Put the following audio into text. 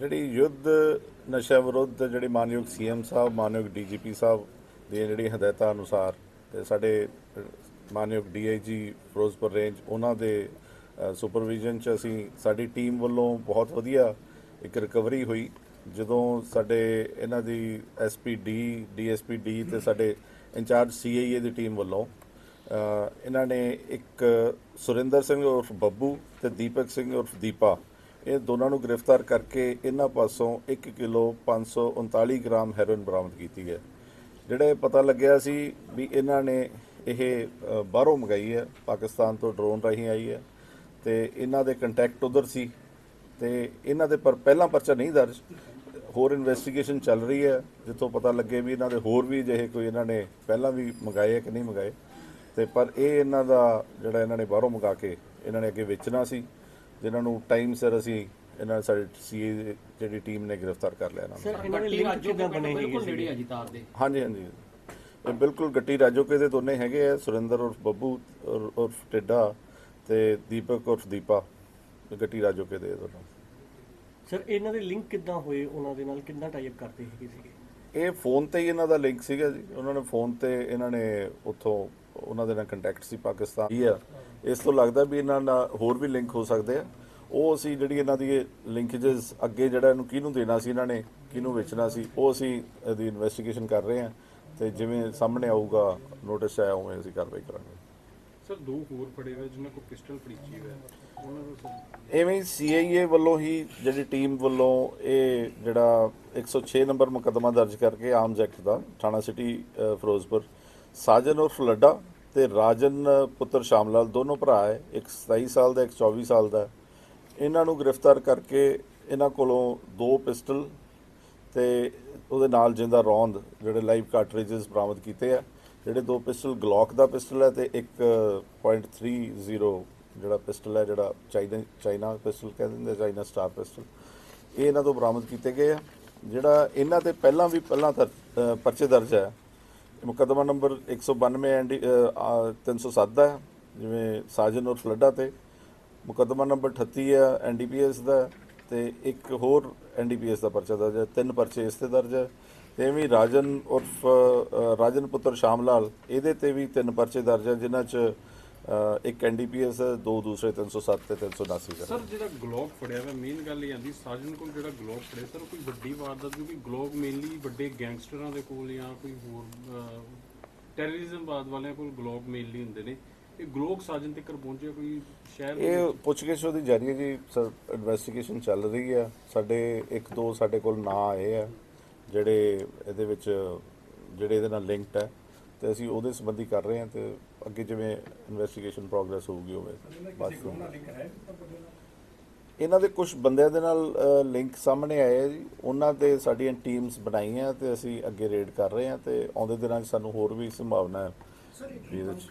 ਜਿਹੜੀ ਯੁੱਧ ਨਸ਼ਾ ਵਿਰੁੱਧ ਜਿਹੜੇ ਮਾਨਯੋਗ ਸੀਐਮ ਸਾਹਿਬ, ਮਾਨਯੋਗ ਡੀਜੀਪੀ ਸਾਹਿਬ ਦੀਆਂ ਜਿਹੜੀਆਂ ਹਦਾਇਤਾਂ ਅਨੁਸਾਰ ਤੇ ਸਾਡੇ ਮਾਨਯੋਗ ਡੀਆਈਜੀ ਫਿਰੋਜ਼ਪੁਰ ਰੇਂਜ, ਉਹਨਾਂ ਦੇ ਸੁਪਰਵਿਜ਼ਨ ਚ ਅਸੀਂ, ਸਾਡੀ ਟੀਮ ਵੱਲੋਂ ਬਹੁਤ ਵਧੀਆ ਇੱਕ ਰਿਕਵਰੀ ਹੋਈ। ਜਦੋਂ ਸਾਡੇ ਇਹਨਾਂ ਦੀ ਐਸਪੀਡੀ, ਡੀਐਸਪੀਡੀ ਤੇ ਸਾਡੇ ਇੰਚਾਰਜ ਸੀਆਈਏ ਦੀ ਟੀਮ ਵੱਲੋਂ ਇਹਨਾਂ ਨੇ ਇੱਕ ਸੁਰਿੰਦਰ ਸਿੰਘ ਉਰਫ ਬੱਬੂ ਤੇ ਦੀਪਕ ਸਿੰਘ ਉਰਫ ਦੀਪਾ ਇਹ ਦੋਨਾਂ ਨੂੰ ਗ੍ਰਿਫਤਾਰ ਕਰਕੇ ਇਹਨਾਂ ਪਾਸੋਂ 1 ਕਿਲੋ 539 ਗ੍ਰਾਮ ਹੈਰੋਇਨ ਬਰਾਮਦ ਕੀਤੀ ਹੈ। ਜਿਹੜੇ ਪਤਾ ਲੱਗਿਆ ਸੀ ਵੀ ਇਹਨਾਂ ਨੇ ਇਹ ਬਾਹਰੋਂ ਮੰਗਾਈ ਹੈ, ਪਾਕਿਸਤਾਨ ਤੋਂ ਡਰੋਨ ਰਾਹੀਂ ਆਈ ਹੈ ਤੇ ਇਹਨਾਂ ਦੇ ਕੰਟੈਕਟ ਉਧਰ ਸੀ ਤੇ ਇਹਨਾਂ ਦੇ ਪਰ ਪਹਿਲਾਂ ਪਰਚਾ ਨਹੀਂ ਦਰਜ, ਹੋਰ ਇਨਵੈਸਟੀਗੇਸ਼ਨ ਚੱਲ ਰਹੀ ਹੈ, ਜਿੱਥੋਂ ਪਤਾ ਲੱਗੇ ਵੀ ਇਹਨਾਂ ਦੇ ਹੋਰ ਵੀ ਜਿਹੇ ਕੋਈ ਇਹਨਾਂ ਨੇ ਪਹਿਲਾਂ ਵੀ ਮੰਗਾਏ ਹੈ ਕਿ ਨਹੀਂ ਮੰਗਾਏ। ਤੇ ਪਰ ਇਹ ਇਹਨਾਂ ਦਾ ਜਿਹੜਾ ਇਹਨਾਂ ਨੇ ਬਾਹਰੋਂ ਮੰਗਾ ਕੇ ਇਹਨਾਂ ਨੇ ਅੱਗੇ ਵੇਚਣਾ ਸੀ। ਜਿਨ੍ਹਾਂ ਨੂੰ ਟਾਈਮ ਸਿਰ ਅਸੀਂ ਇਹਨਾਂ ਸਾਡੀ ਸੀਏ ਜਿਹੜੀ ਟੀਮ ਨੇ ਗ੍ਰਿਫਤਾਰ ਕਰ ਲਿਆ ਇਹਨਾਂ ਨੂੰ। ਸਰ ਇਹਨਾਂ ਦੇ ਲਿੰਕ ਕਿਦਾਂ ਬਣੇ ਹੈਗੇ ਸੀ ਆ ਜੀ ਤਾਰ ਦੇ। ਹਾਂਜੀ ਹਾਂਜੀ। ਇਹ ਬਿਲਕੁਲ ਗੱਟੀ ਰਾਜੋਕੇ ਦੇ ਦੋਨੇ ਹੈਗੇ ਆ ਸੁਰਿੰਦਰ ਉਰਫ ਬੱਬੂ ਉਰਫ ਟਿੱਡਾ ਤੇ ਦੀਪਕ ਉਰਫ ਦੀਪਾ ਗੱਟੀ ਰਾਜੋਕੇ ਦੇ ਦੋਨੋਂ। ਸਰ ਇਹਨਾਂ ਦੇ ਲਿੰਕ ਕਿਦਾਂ ਹੋਏ? ਉਹਨਾਂ ਦੇ ਨਾਲ ਕਿੰਨਾ ਟਾਈਪ ਕਰਦੇ ਹੈਗੇ ਸੀਗੇ? ਇਹ ਫੋਨ ਤੇ ਹੀ ਇਹਨਾਂ ਦਾ ਲਿੰਕ ਸੀਗਾ ਜੀ। ਉਹਨਾਂ ਨੇ ਫੋਨ ਤੇ ਇਹਨਾਂ ਨੇ ਉੱਥੋਂ ਉਹਨਾਂ ਦੇ ਨਾਲ ਕੰਟੈਕਟ ਸੀ ਪਾਕਿਸਤਾਨ ਹੀ ਆ। ਇਸ ਤੋਂ ਲੱਗਦਾ ਵੀ ਇਹਨਾਂ ਨਾਲ ਹੋਰ ਵੀ ਲਿੰਕ ਹੋ ਸਕਦੇ ਆ। ਉਹ ਅਸੀਂ ਜਿਹੜੀ ਇਹਨਾਂ ਦੀ ਲਿੰਕੇजेस ਅੱਗੇ ਜਿਹੜਾ ਇਹਨੂੰ ਕਿਹਨੂੰ ਦੇਣਾ ਸੀ ਇਹਨਾਂ ਨੇ ਕਿਹਨੂੰ ਵੇਚਣਾ ਸੀ ਉਹ ਅਸੀਂ ਇਹਦੀ ਇਨਵੈਸਟੀਗੇਸ਼ਨ ਕਰ ਰਹੇ ਹਾਂ ਤੇ ਜਿਵੇਂ ਸਾਹਮਣੇ ਆਊਗਾ ਨੋਟਿਸ ਆਇਆ ਉਵੇਂ ਅਸੀਂ ਕਾਰਵਾਈ ਕਰਾਂਗੇ। ਸਰ ਦੋ ਹੋਰ ਫੜੇ ਹੋਏ ਜਿਨ੍ਹਾਂ ਕੋਲ ਪਿਸਟਲ ਫੜੀਚੀ ਹੋਇਆ ਉਹਨਾਂ ਐਵੇਂ ਸੀਆਈਏ ਵੱਲੋਂ ਹੀ ਜਿਹੜੀ ਟੀਮ ਵੱਲੋਂ ਇਹ ਜਿਹੜਾ 106 ਨੰਬਰ ਮੁਕੱਦਮਾ ਦਰਜ ਕਰਕੇ ਆਰਮਸ ਐਕਟ ਦਾ ਥਾਣਾ ਸਿਟੀ ਫਿਰੋਜ਼ਪੁਰ ਸਾਜਨ ਉਰਫ ਲੱਡਾ ਤੇ ਰਾਜਨ ਪੁੱਤਰ ਸ਼ਾਮਲਾਲ ਦੋਨੋਂ ਭਰਾ ਹੈ, ਇੱਕ 27 ਸਾਲ ਦਾ, ਇੱਕ 24 ਸਾਲ ਦਾ। ਇਹਨਾਂ ਨੂੰ ਗ੍ਰਿਫਤਾਰ ਕਰਕੇ ਇਹਨਾਂ ਕੋਲੋਂ ਦੋ ਪਿਸਟਲ ਤੇ ਉਹਦੇ ਨਾਲ ਜਿੰਦਾ ਰੌਂਦ ਜਿਹੜੇ ਲਾਈਵ ਕਾਰਟ੍ਰਿਜਸ ਬਰਾਮਦ ਕੀਤੇ ਆ, ਜਿਹੜੇ ਦੋ ਪਿਸਟਲ ਗਲੌਕ ਦਾ ਪਿਸਟਲ ਹੈ ਤੇ ਇੱਕ .30 ਜਿਹੜਾ ਪਿਸਟਲ ਹੈ, ਜਿਹੜਾ ਚਾਈਨਾ ਚਾਈਨਾ ਪਿਸਟਲ ਕਹਿੰਦੇ ਨੇ ਚਾਈਨਾ ਸਟਾਰ ਪਿਸਟਲ। ਇਹ ਇਹਨਾਂ ਤੋਂ ਬਰਾਮਦ ਕੀਤੇ ਗਏ ਆ, ਜਿਹੜਾ ਇਹਨਾਂ ਤੇ ਪਹਿਲਾਂ ਵੀ, ਪਹਿਲਾਂ ਦਰ- ਪਰਚੇ ਦਰਜ ਹੈ। ਮੁਕੱਦਮਾ ਨੰਬਰ 192 ਐਂਡ 307 ਦਾ ਜਿਵੇਂ ਸਾਜਨ ਉਰਫ ਲੱਡਾ ਤੇ। ਮੁਕੱਦਮਾ ਨੰਬਰ 38 ਹੈ ਐਨਡੀਪੀਐਸ ਦਾ ਤੇ ਇੱਕ ਹੋਰ ਐਨਡੀਪੀਐਸ ਦਾ ਪਰਚਾ ਦਰਜ ਹੈ, ਤਿੰਨ ਪਰਚੇ ਇਸ ਤੇ ਦਰਜ ਹੈ। ਤੇ ਐਵੇਂ ਰਾਜਨ ਉਰਫ ਰਾਜਨ ਪੁੱਤਰ ਸ਼ਾਮਲਾਲ, ਇਹਦੇ ਤੇ ਵੀ ਤਿੰਨ ਪਰਚੇ ਦਰਜ ਹੈ, ਜਿਨ੍ਹਾਂ 'ਚ ਇੱਕ ਐਨਡੀਪੀਐਸ ਦੋ ਦੂਸਰੇ 307 ਤੇ 379 ਦਾ ਸਰ ਜਿਹੜਾ ਗਲੋਬ ਫੜਿਆ ਵਾ ਮੇਨ ਗੱਲ ਇਹ ਆਂਦੀ ਸਾਜਨ ਕੋਲ ਜਿਹੜਾ ਗਲੋਬ ਫੜਿਆ ਸਰ ਉਹ ਕੋਈ ਵੱਡੀ ਵਾਰਦਾਤ ਕਿਉਂਕਿ ਗਲੋਬ ਮੇਨਲੀ ਵੱਡੇ ਗੈਂਗਸਟਰਾਂ ਦੇ ਕੋਲ ਜਾਂ ਕੋਈ ਹੋਰ ਟੈਰਰਿਜ਼ਮ ਬਾਦ ਵਾਲਿਆਂ ਕੋਲ ਗਲੋਬ ਮੇਨਲੀ ਹੁੰਦੇ ਨੇ। ਇਹ ਗਲੋਬ ਸਾਜਨ ਤੱਕ ਪਹੁੰਚਿਆ ਕੋਈ ਸ਼ਹਿਰ ਇਹ ਪੁੱਛਗਿੱਛ ਉਹਦੀ ਜਾਰੀ ਹੈ ਜੀ ਸਰ ਇਨਵੈਸਟੀਗੇਸ਼ਨ ਚੱਲ ਰਹੀ ਹੈ। ਸਾਡੇ ਇੱਕ ਦੋ ਸਾਡੇ ਕੋਲ ਨਾਂ ਆਏ ਆ ਜਿਹੜੇ ਇਹਦੇ ਵਿੱਚ ਜਿਹੜੇ ਇਹਦੇ ਨਾਲ ਲਿੰਕਡ ਹੈ। ਤੇ ਅਸੀਂ ਉਹਦੇ ਸੰਬੰਧੀ ਕਰ ਰਹੇ ਹਾਂ ਤੇ ਅੱਗੇ ਜਿਵੇਂ ਇਨਵੈਸਟੀਗੇਸ਼ਨ ਪ੍ਰੋਗਰੈਸ ਹੋਊਗੀ ਹੋਵੇ ਬਸ। ਇਹਨਾਂ ਦੇ ਕੁਝ ਬੰਦਿਆਂ ਦੇ ਨਾਲ ਲਿੰਕ ਸਾਹਮਣੇ ਆਏ ਜੀ। ਉਹਨਾਂ ਦੇ ਸਾਡੀਆਂ ਟੀਮਸ ਬਣਾਈਆਂ ਤੇ ਅਸੀਂ ਅੱਗੇ ਰੇਡ ਕਰ ਰਹੇ ਹਾਂ ਤੇ ਆਉਂਦੇ ਦਿਨਾਂ 'ਚ ਸਾਨੂੰ ਹੋਰ ਵੀ ਸੰਭਾਵਨਾ ਹੈ। ਵੀ ਇਹਦੇ 'ਚ।